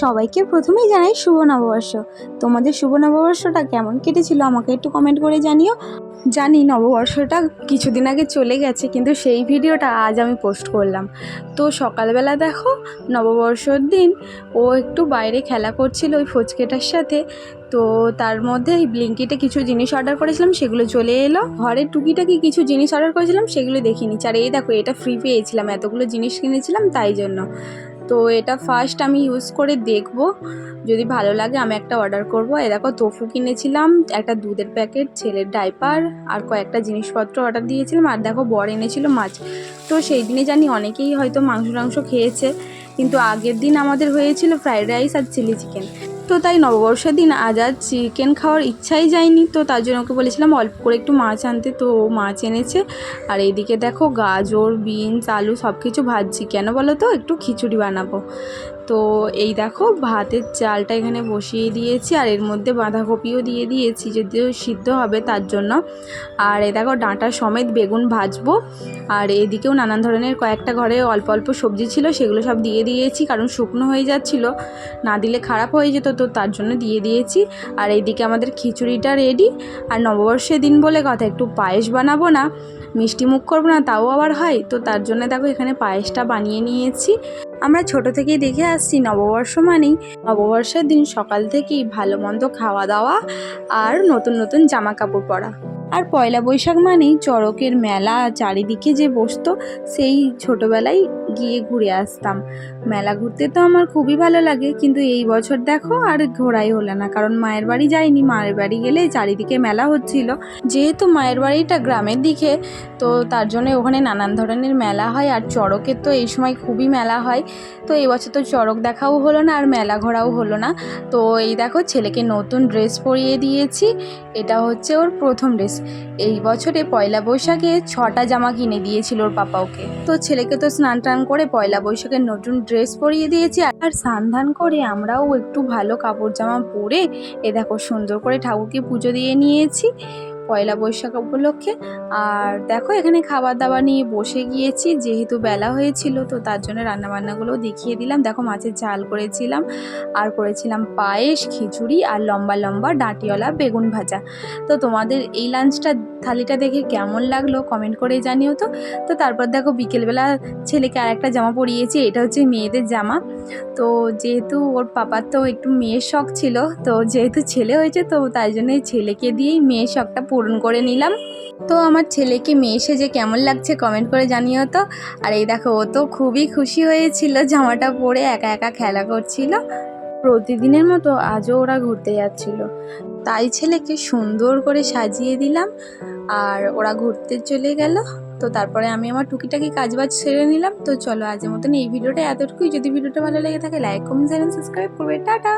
সবাইকে প্রথমেই জানাই শুভ নববর্ষ। তোমাদের শুভ নববর্ষটা কেমন কেটেছিল আমাকে একটু কমেন্ট করে জানিও। জানি নববর্ষটা কিছুদিন আগে চলে গেছে, কিন্তু সেই ভিডিওটা আজ আমি পোস্ট করলাম। তো সকালবেলা দেখো, নববর্ষর দিন ও একটু বাইরে খেলা করছিল ওই ফচকেটার সাথে। তো তার মধ্যে ব্লিঙ্কিটে কিছু জিনিস অর্ডার করেছিলাম, সেগুলো চলে এলো। ঘরের টুকিটাকি কিছু জিনিস অর্ডার করেছিলাম, সেগুলো দেখিনি। আর এই দেখো, এটা ফ্রি পেয়েছিলাম, এতগুলো জিনিস কিনেছিলাম তাই জন্য। তো এটা ফার্স্ট আমি ইউজ করে দেখব। যদি ভালো লাগে, আমি একটা অর্ডার করব। এ দেখো তোফু কিনেছিলাম, একটা দুধের প্যাকেট ছেলের ডাইপার আর কয়েকটা জিনিসপত্র অর্ডার দিয়েছিলাম। আর দেখো, বর এনেছিল মাছ। তো সেই দিনে জানি অনেকেই হয়তো মাংস টাংস খেয়েছে, কিন্তু আগের দিন আমাদের হয়েছিল ফ্রাইড রাইস আর চিলি চিকেন তো তাই নববর্ষের দিন আজ আর চিকেন খাওয়ার ইচ্ছাই যায়নি। তো তার জন্য ওকে বলেছিলাম অল্প করে একটু মাছ আনতে। তো মাছ এনেছে। আর এইদিকে দেখো গাজর, বিনস, আলু সব কিছু ভাজছি। কেন বলো তো? একটু খিচুড়ি বানাবো। তো এই দেখো ভাতের চালটা এখানে বসিয়ে দিয়েছি। আর এর মধ্যে বাঁধাকপিও দিয়ে দিয়েছি। যদিও সিদ্ধ হবে তার জন্য। আর এই দেখো ডাঁটা সমেত বেগুন ভাজবো। আর এদিকেও নানান ধরনের কয়েকটা ঘরে অল্প অল্প সবজি ছিল, সেগুলো সব দিয়ে দিয়েছি। কারণ শুকনো হয়ে যাচ্ছিল। না দিলে খারাপ হয়ে যেত। তো তার জন্য দিয়ে দিয়েছি। আর এইদিকে আমাদের খিচুড়িটা রেডি আর নববর্ষের দিন বলে কথা, একটু পায়েস বানাবো না, মিষ্টি মুখ করব না, তাও আবার হয়। তো তার জন্য দেখো এখানে পায়েসটা বানিয়ে নিয়েছি। আমরা ছোট থেকেই দেখে আসছি নববর্ষ মানেই। নববর্ষের দিন সকাল থেকেই ভালো মন্দ খাওয়া দাওয়া আর নতুন নতুন জামা কাপড় পরা। আর পয়লা বৈশাখ মানেই চড়কের মেলা, চারিদিকে যে বসতো সেই ছোটোবেলায় গিয়ে ঘুরে আসতাম। মেলা ঘুরতে তো আমার খুবই ভালো লাগে, কিন্তু এই বছর দেখো আর ঘোরাই হলো না, কারণ মায়ের বাড়ি যাইনি। মায়ের বাড়ি গেলে চারিদিকে মেলা হচ্ছিল। যেহেতু মায়ের বাড়িটা গ্রামের দিকে, তো তার জন্য ওখানে নানান ধরনের মেলা হয়, আর চড়কের তো এই সময় খুবই মেলা হয়। তো এই বছর তো চড়ক দেখাও হলো না, আর মেলা ঘোরাও হলো না। তো এই দেখো, ছেলেকে নতুন ড্রেস পরিয়ে দিয়েছি। এটা হচ্ছে ওর প্রথম ড্রেস এই বছরে পয়লা বৈশাখে ছটা জামা কিনে দিয়েছিল ওর পাপা ওকে। তো ছেলেকে তো স্নান টান করে পয়লা বৈশাখের নতুন ড্রেস পরিয়ে দিয়েছি আর স্নান ধান করে আমরাও একটু ভালো কাপড় জামা পরে, এ দেখো সুন্দর করে ঠাকুরকে পুজো দিয়ে নিয়েছি। পয়লা বৈশাখ উপলক্ষে। আর দেখো, এখানে খাবার দাবার নিয়ে বসে গিয়েছি, যেহেতু বেলা হয়েছিল, তো তার জন্য রান্নাবান্নাগুলোও দেখিয়ে দিলাম। দেখো, মাছের ঝাল করেছিলাম, আর করেছিলাম পায়েস, খিচুড়ি, আর লম্বা লম্বা ডাঁটিওয়ালা বেগুন ভাজা। তো তোমাদের এই লাঞ্চটা, থালিটা দেখে কেমন লাগল কমেন্ট করে জানিও তো। তো তারপর দেখো, বিকেলবেলা ছেলেকে আর একটা জামা পরিয়েছি, এটা হচ্ছে মেয়েদের জামা। তো যেহেতু ওর পাপার তো একটু মেয়ের শখ ছিল, তো যেহেতু ছেলে হয়েছে, তো তাই জন্য ছেলেকে দিয়েই মেয়ের শখটা পূরণ করে নিলাম। তো আমার ছেলেকে মেয়ে সেজে কেমন লাগছে কমেন্ট করে জানিও তো। আর এই দেখো, ও তো খুবই খুশি হয়েছিল, জামাটা পরে একা একা খেলা করছিল। প্রতিদিনের মতো আজও ওরা ঘুরতে যাচ্ছিল। তাই ছেলেকে সুন্দর করে সাজিয়ে দিলাম। আর ওরা ঘুরতে চলে গেল। তো তারপরে আমি আমার টুকিটাকি কাজবাজ সেরে নিলাম। তো চলো আজের মতন এই ভিডিওটা এতটুকুই। যদি ভিডিওটা ভালো লেগে থাকে লাইক কমেন্ট সাবস্ক্রাইব করবে। টাটা!